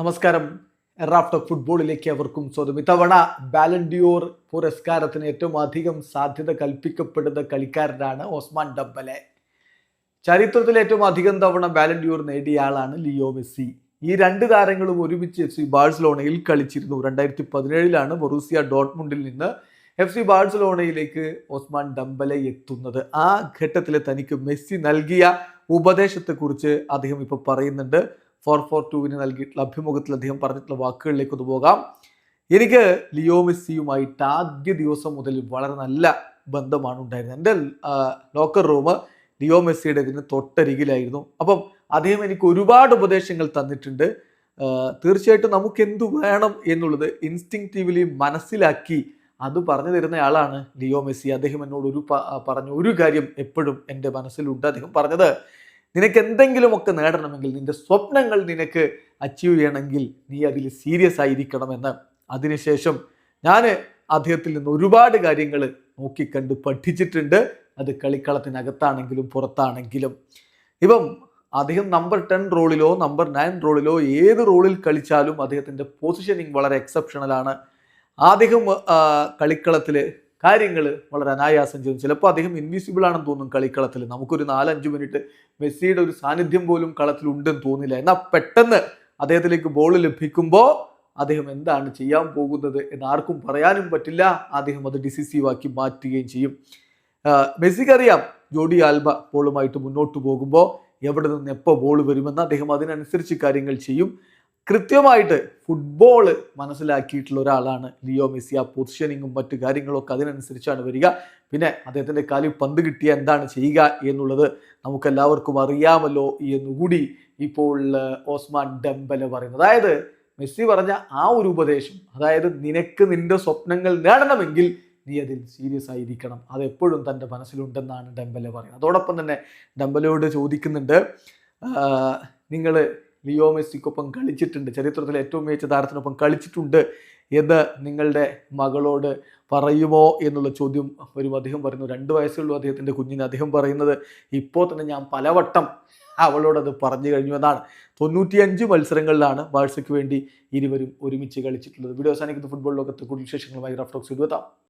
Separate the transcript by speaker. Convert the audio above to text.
Speaker 1: നമസ്കാരം. Raft of ഫുട്ബോളിലേക്ക് അവർക്കും സ്വാഗതം. ഇത്തവണ ബാലൻഡിയോർ പുരസ്കാരത്തിന് ഏറ്റവും അധികം സാധ്യത കൽപ്പിക്കപ്പെടുന്ന കളിക്കാരനാണ് ഓസ്മാൻ ഡബ്ബലെ ചരിത്രത്തിൽ ഏറ്റവും അധികം തവണ ബാലൻഡിയോർ നേടിയ ആളാണ് ലിയോ മെസ്സി. ഈ രണ്ട് താരങ്ങളും ഒരുമിച്ച് എഫ് സി ബാഴ്സലോണയിൽ കളിച്ചിരുന്നു. രണ്ടായിരത്തി പതിനേഴിലാണ് ബൊറൂസിയ ഡോട്ട്മുണ്ടിൽ നിന്ന് എഫ് സി ബാഴ്സലോണയിലേക്ക് ഓസ്മാൻ ഡംബലെ എത്തുന്നത്. ആ ഘട്ടത്തിൽ തനിക്ക് മെസ്സി നൽകിയ ഉപദേശത്തെക്കുറിച്ച് അദ്ദേഹം ഇപ്പോൾ പറയുന്നുണ്ട്. ഫോർ ഫോർ ടുവിന് നൽകിയിട്ടുള്ള അഭിമുഖത്തിൽ അദ്ദേഹം പറഞ്ഞിട്ടുള്ള വാക്കുകളിലേക്ക് ഒന്ന് പോകാം. എനിക്ക് ലിയോ മെസ്സിയുമായിട്ട് ആദ്യ ദിവസം മുതൽ വളരെ നല്ല ബന്ധമാണ് ഉണ്ടായിരുന്നത്. എന്റെ ലോക്കർ റൂം ലിയോ മെസ്സിയുടെ ഇതിന് തൊട്ടരികിലായിരുന്നു. അപ്പം അദ്ദേഹം എനിക്ക് ഒരുപാട് ഉപദേശങ്ങൾ തന്നിട്ടുണ്ട്. തീർച്ചയായിട്ടും നമുക്ക് എന്തു വേണം എന്നുള്ളത് ഇൻസ്റ്റിങ്റ്റീവ്ലി മനസ്സിലാക്കി അത് പറഞ്ഞു തരുന്ന ആളാണ് ലിയോ മെസ്സി. അദ്ദേഹം എന്നോട് ഒരു പറഞ്ഞു ഒരു കാര്യം എപ്പോഴും എന്റെ മനസ്സിലുണ്ട്. അദ്ദേഹം പറഞ്ഞത് നിനക്ക് എന്തെങ്കിലുമൊക്കെ നേടണമെങ്കിൽ നിന്റെ സ്വപ്നങ്ങൾ നിനക്ക് അച്ചീവ് ചെയ്യണമെങ്കിൽ നീ അതിൽ സീരിയസ് ആയിരിക്കണമെന്ന്. അതിനുശേഷം ഞാൻ അദ്ദേഹത്തിൽ നിന്ന് ഒരുപാട് കാര്യങ്ങൾ നോക്കിക്കണ്ട് പഠിച്ചിട്ടുണ്ട്. അത് കളിക്കളത്തിനകത്താണെങ്കിലും പുറത്താണെങ്കിലും. ഇപ്പം അദ്ദേഹം നമ്പർ ടെൻ റോളിലോ നമ്പർ നയൻ റോളിലോ ഏത് റോളിൽ കളിച്ചാലും അദ്ദേഹത്തിന്റെ പൊസിഷനിങ് വളരെ എക്സെപ്ഷണലാണ് അദ്ദേഹം കളിക്കളത്തിൽ കാര്യങ്ങൾ വളരെ അനായാസം ചെയ്യും ചിലപ്പോൾ അദ്ദേഹം ഇൻവിസിബിൾ ആണെന്ന് തോന്നും കളിക്കളത്തിൽ നമുക്കൊരു നാലഞ്ച് മിനിറ്റ് മെസ്സിയുടെ ഒരു സാന്നിധ്യം പോലും കളത്തിൽ ഉണ്ടെന്ന് തോന്നില്ല. എന്നാൽ പെട്ടെന്ന് അദ്ദേഹത്തിലേക്ക് ബോൾ ലഭിക്കുമ്പോൾ അദ്ദേഹം എന്താണ് ചെയ്യാൻ പോകുന്നത് എന്ന് ആർക്കും പറയാനും പറ്റില്ല. അദ്ദേഹം അത് ഡിസിസീവ് ആക്കി മാറ്റുകയും ചെയ്യും. മെസ്സിക്കറിയാം ജോഡി ആൽബ ബോളുമായിട്ട് മുന്നോട്ട് പോകുമ്പോൾ എവിടെ നിന്ന് എപ്പോൾ ബോൾ വരുമെന്ന് അദ്ദേഹം അതിനനുസരിച്ച് കാര്യങ്ങൾ ചെയ്യും. കൃത്യമായിട്ട് ഫുട്ബോൾ മനസ്സിലാക്കിയിട്ടുള്ള ഒരാളാണ് ലിയോ മെസ്സി. ആ പൊസിഷനിങ്ങും മറ്റു കാര്യങ്ങളൊക്കെ അതിനനുസരിച്ചാണ് വരിക. പിന്നെ അദ്ദേഹത്തിന്റെ കാലിൽ പന്ത് കിട്ടിയ എന്താണ് ചെയ്യുക എന്നുള്ളത് നമുക്കെല്ലാവർക്കും അറിയാമല്ലോ എന്നുകൂടി ഇപ്പോൾ ഓസ്മാൻ ഡംബല പറയുന്നത്. അതായത് മെസ്സി പറഞ്ഞ ആ ഒരു ഉപദേശം അതായത് നിനക്ക് നിന്റെ സ്വപ്നങ്ങൾ നേടണമെങ്കിൽ നീ അതിൽ സീരിയസ് ആയിരിക്കണം. അതെപ്പോഴും തന്റെ മനസ്സിലുണ്ടെന്നാണ് ഡംബല പറയുന്നത്. അതോടൊപ്പം തന്നെ ഡംബലയോട് ചോദിക്കുന്നുണ്ട് നിങ്ങൾ ലിയോ മെസ്സിക്കൊപ്പം കളിച്ചിട്ടുണ്ട്. ചരിത്രത്തിലെ ഏറ്റവും മികച്ച താരത്തിനൊപ്പം കളിച്ചിട്ടുണ്ട് എന്ന് നിങ്ങളുടെ മകളോട് പറയുമോ എന്നുള്ള ചോദ്യം വരും. അദ്ദേഹം പറയുന്നു രണ്ട് വയസ്സുള്ളൂ അദ്ദേഹത്തിന്റെ കുഞ്ഞിന്. അദ്ദേഹം പറയുന്നത് ഇപ്പോൾ തന്നെ ഞാൻ പലവട്ടം അവളോടത് പറഞ്ഞു കഴിഞ്ഞു എന്നാണ്. തൊണ്ണൂറ്റിയഞ്ച് മത്സരങ്ങളിലാണ് ബാഴ്സയ്ക്ക് വേണ്ടി ഇരുവരും ഒരുമിച്ച് കളിച്ചിട്ടുള്ളത്. വീഡിയോ അവസാനിക്കുന്ന. ഫുട്ബോൾ ലോകത്ത് കൂടുതൽ വിശേഷങ്ങളുമായി റഫ്റ്റോക്സ് എഴുതാം